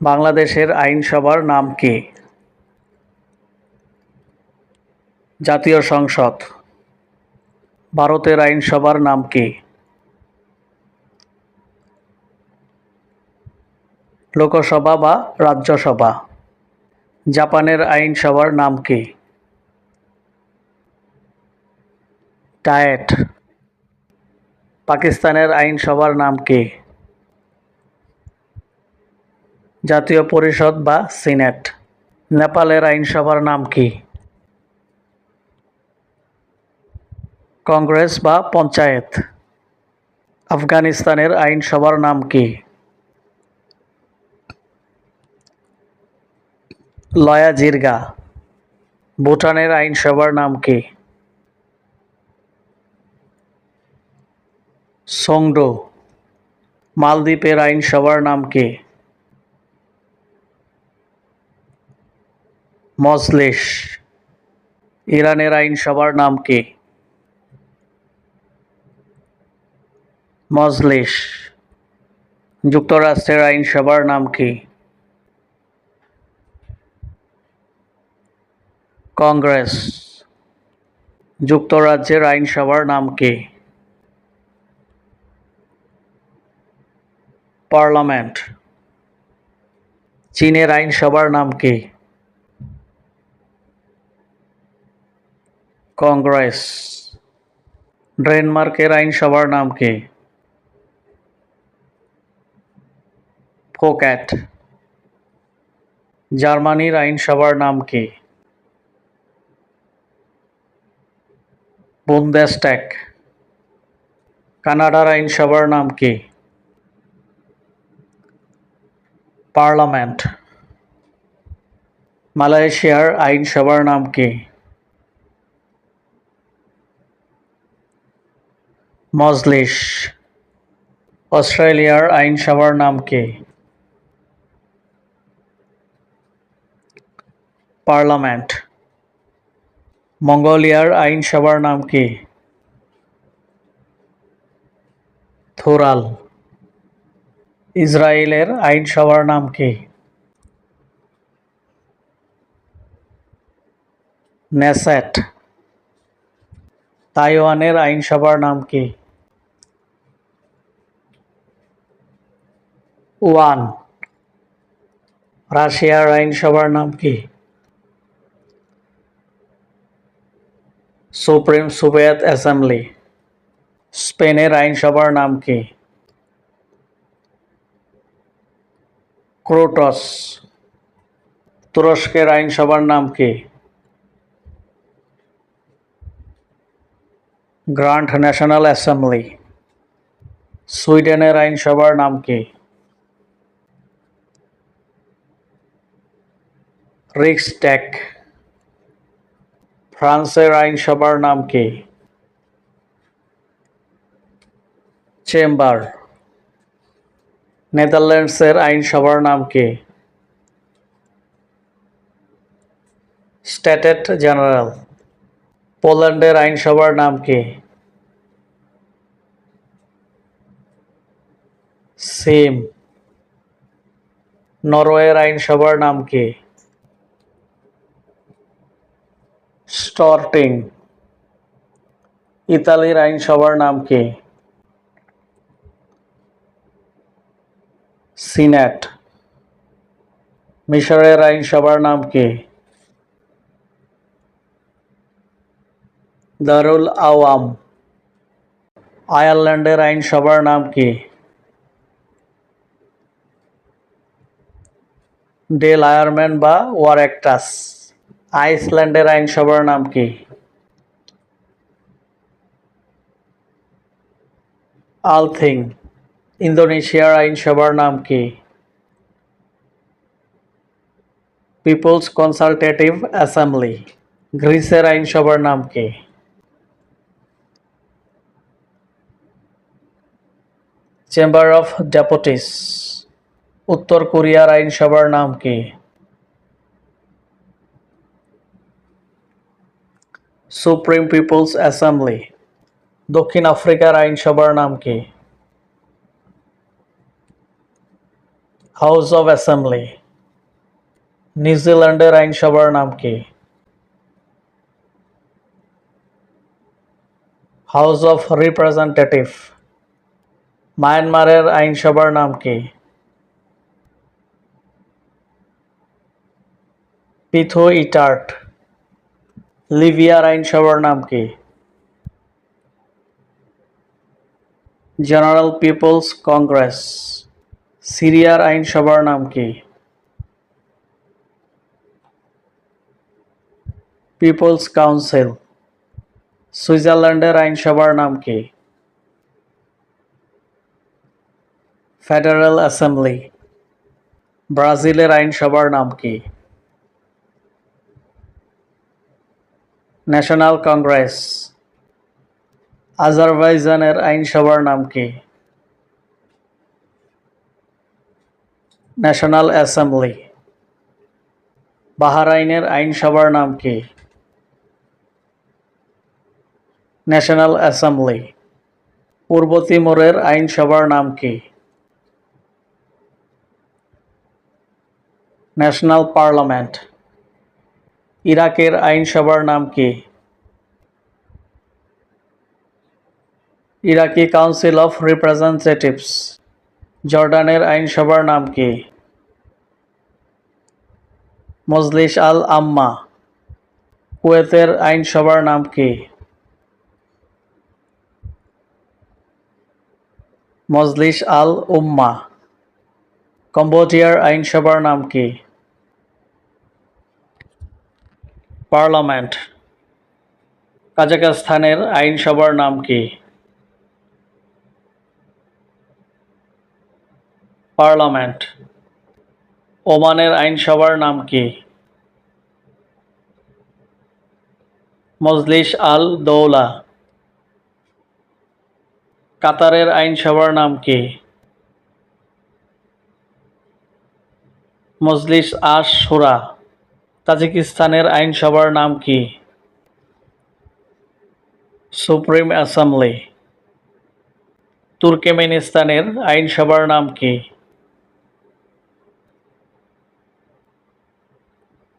বাংলাদেশের আইনসভার নাম কি? জাতীয় সংসদ। ভারতের আইনসভার নাম কি? লোকসভা বা রাজ্যসভা। জাপানের আইনসভার নাম কি? ডায়েট। পাকিস্তানের আইনসভার নাম কি? জাতীয় পরিষদ বা সিনেট। নেপালের আইনসভার নাম কি? কংগ্রেস বা পঞ্চায়েত। আফগানিস্তানের আইনসভার নাম কি? লয়া জিরগা। ভুটানের আইনসভার নাম কি? সোংডো। মালদ্বীপের আইনসভার নাম কি? মজলিস। ইরানের আইনসভার নাম কি? মজলিস। যুক্তরাষ্ট্রের আইনসভার নাম কি? কংগ্রেস। যুক্তরাজ্যের আইনসভার নাম কি? পার্লামেন্ট। চীনের আইনসভার নাম কি? কংগ্রেস ডেনমার্কের আইনসভার নাম কি ফোক্যাট জার্মানির আইনসভার নাম কি বুন্দেস্ট্যাক কানাডার আইনসভার নাম কি পার্লামেন্ট মালয়েশিয়ার আইনসভার নাম কি মজলিস, অস্ট্রেলিয়ার আইনসভার নাম কি? পার্লামেন্ট। মঙ্গোলিয়ার আইনসভার নাম কি? থোরাল। ইসরায়েলের আইনসভার নাম কি? নেসেট। তাইওয়ানের আইনসভার নাম কি? ওয়ান। রাশিয়ার আইনসভার নাম কি? Supreme Soviet assembly. স্পেনের আইনসভার নাম কি? ক্রোটস। তুরস্কের আইনসভার নাম কি? Grand national assembly. সুইডেনের আইনসভার নাম কি? রিক্সট্যাক ফ্রান্সের আইনসভার নাম কি? চেম্বার নেদারল্যান্ডসের আইনসভার নাম কি? স্ট্যাটেট জেনারেল পোল্যান্ডের আইনসভার নাম কি? সিম নরওয়ের আইনসভার নাম কি? স্টর্টিং। ইতালির আইনসভার নাম কি? সিনেট। মিশরের আইনসভার নাম কি? দারুল আওয়াম। আয়ারল্যান্ডের আইনসভার নাম কি? ডেল আয়ারম্যান বা ওয়ারেকটাস। আইসল্যান্ডের আইনসভার নাম কি? আলথিং, ইন্দোনেশিয়ার আইনসভার নাম কি? পিপলস কনসালটেটিভ অ্যাসেম্বলি, গ্রিসের আইনসভার নাম কি? চেম্বার অফ ডেপুটিস, উত্তর কোরিয়ার আইনসভার নাম কি? সুপ্রিম পিপলস অ্যাসেম্বলি, দক্ষিণ আফ্রিকার আইনসভার নাম কি? হাউস অব অ্যাসেম্বলি নিউজিল্যান্ডের আইনসভার নাম কি? হাউস অফ রিপ্রেজেন্টেটিভ, মায়ানমারের আইনসভার নাম কি? পিথো ইটার্ট লিবিয়ার আইনসভার নাম কি? General people's congress. সিরিয়ার আইনসভার নাম কি? People's council. সুইজারল্যান্ডের আইনসভার নাম কি? Federal assembly. ব্রাজিলের আইনসভার নাম কি? ন্যাশনাল কংগ্রেস আজারবাইজানের আইনসভার নাম কি? ন্যাশনাল অ্যাসেম্বলি বাহারাইনের আইনসভার নাম কি? ন্যাশনাল অ্যাসেম্বলি পূর্ব তিমুরের আইনসভার নাম কি? ন্যাশনাল পার্লামেন্ট ইরাকের আইনসভার নাম কি? Iraqi council of representatives. জর্ডানের আইনসভার নাম কি? মজলিস আল আম্মা। কুয়েতের আইনসভার নাম কি? মজলিস আল উম্মা। কম্বোডিয়ার আইনসভার নাম কি? পার্লামেন্ট। কাজাখস্তানের আইনসভার নাম কি? পার্লামেন্ট। ওমানের আইনসভার নাম কি? মজলিস আল দৌলা। কাতারের আইনসভার নাম কি? মজলিস আশ সুরা তাজিকিস্তানের আইনসভার নাম কি? Supreme assembly. তুর্কমেনিস্তানের আইনসভার নাম কি?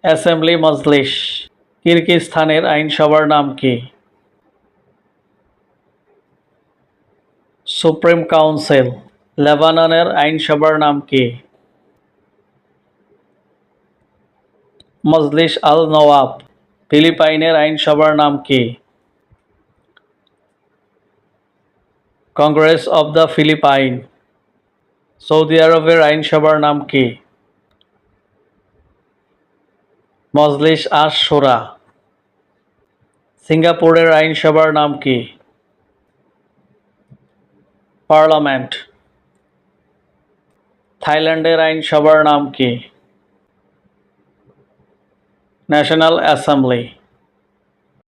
অ্যাসেম্বলি মজলিস। কিরগিজস্তানের আইনসভার নাম কি? Supreme council. লেবাননের আইনসভার নাম কি? মজলিস আল নওয়াব ফিলিপাইনের আইনসভার নাম কি? Congress of the Philippine, Saudi আরবের আইনসভার নাম কি? মজলিস আশ সুরা সিঙ্গাপুরের আইনসভার নাম কি? পার্লামেন্ট, থাইল্যান্ডের আইনসভার নাম কি? National assembly